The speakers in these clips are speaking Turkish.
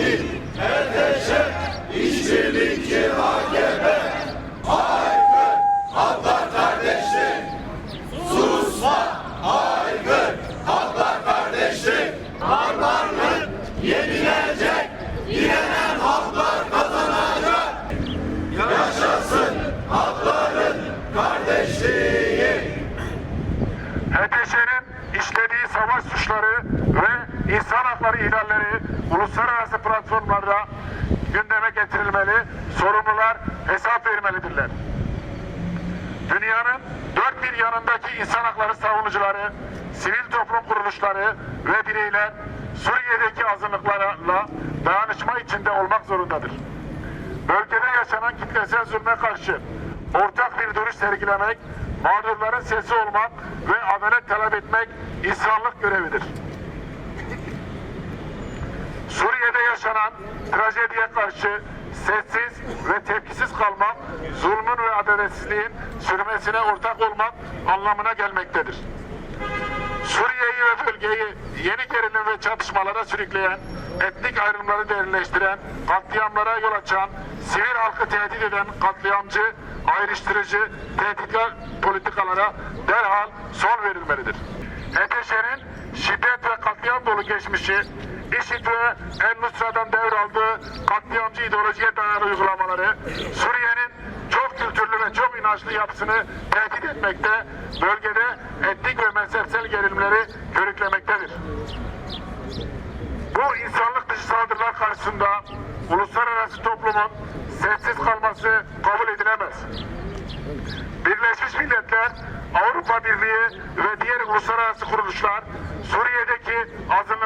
dahil herkese işbirlikçi AKP Aygır Haklar kardeşlik Susma kardeşlik Barbarlık yenilecek Direnen haklar kazanacak Yaşasın hakların kardeşliği HTŞ'nin işlediği savaş suçları ve insan hakları ihlalleri uluslararası platformlarda gündeme getirilmeli, sorumlular hesap vermelidirler. Dünyanın dört bir yanındaki insan hakları savunucuları, sivil toplum kuruluşları ve bireyler Suriye'deki azınlıklarla dayanışma içinde olmak zorundadır. Bölgede yaşanan kitlesel zulme karşı ortak bir duruş sergilemek, mağdurların sesi olmak ve adalet talep etmek insanlık görevidir. Yaşanan trajediye karşı sessiz ve tepkisiz kalmak, zulmün ve adaletsizliğin sürmesine ortak olmak anlamına gelmektedir. Suriye'yi ve bölgeyi yeni gerilim ve çatışmalara sürükleyen, etnik ayrımları derinleştiren, katliamlara yol açan, sivil halkı tehdit eden katliamcı, ayrıştırıcı, tehditkar politikalara derhal son verilmelidir. HTŞ'nin şiddet ve katliam dolu geçmişi, IŞİD ve El-Nusra'dan devraldığı katliamcı ideolojiye dayalı uygulamaları, Suriye'nin çok kültürlü ve çok inançlı yapısını tehdit etmekte, bölgede etnik ve mezhepsel gerilimleri körüklemektedir. Bu insanlık dışı saldırılar karşısında uluslararası toplumun sessiz kalması kabul edilemez. Birleşmiş Milletler, Avrupa Birliği ve diğer uluslararası kuruluşlar Suriye'deki azınlıklara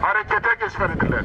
harekete geçmelidirler.